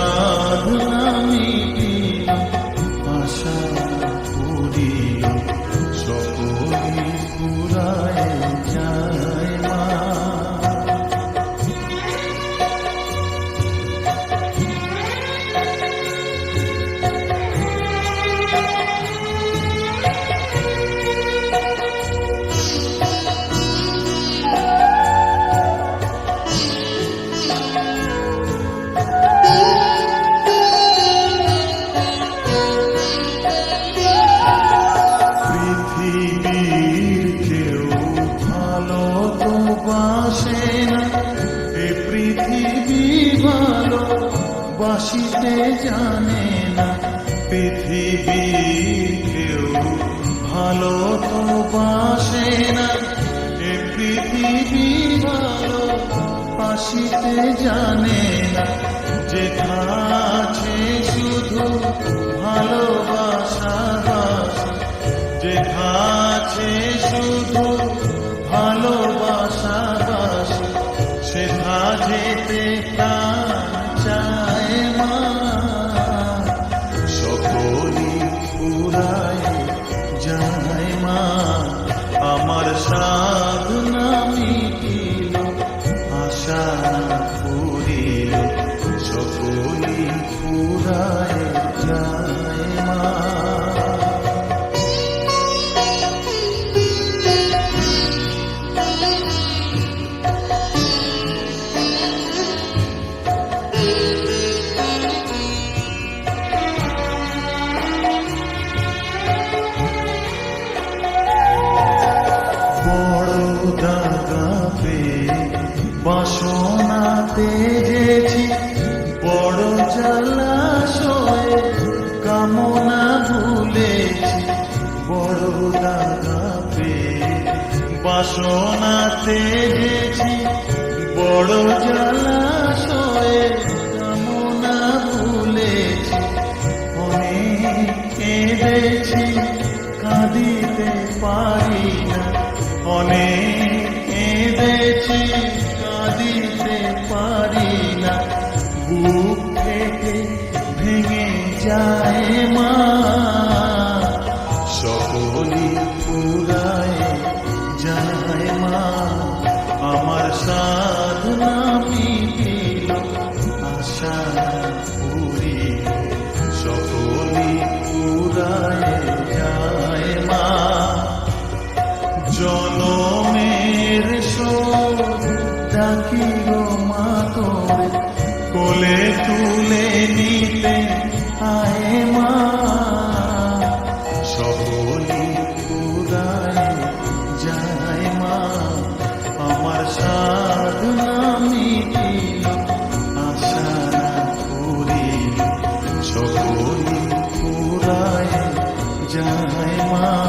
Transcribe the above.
সাধনা বাসিতে জানে না পৃথিবীর কেউ। ভালো তো বাসে না, এ পৃথিবী ভালো। বাসিতে জানে না যেথা আছে শুধু ভালোবাসা বাসা। যেথা আছে শুধু ভালোবাসা বাসা, সেথা যেতে বড় দাগাপে বাসনাতে যেছি বড় জলাশয়ে কামনা ভুলেছি। বড় দাগাপে বাসনাতে যেছি বড় জলাশয়ে কামনা ভুলেছি। অনেক কেঁদেছি, কাঁদিতে পারি অনেক কেঁদেছি কাঁদিতে পারি না। বুক থেকে ভেঙে যায় মা। সকলি পুরায় যায় মা। আমার সাধনা মিটিল আশা জনমের ডাকিল মা তোরে। কোলে তুলে নিতে আয় মা। সকলি পুরায় যায় মা। আমার সাধনা মিটিল, আশা পুরিল সকলি পুরায় যায় মা।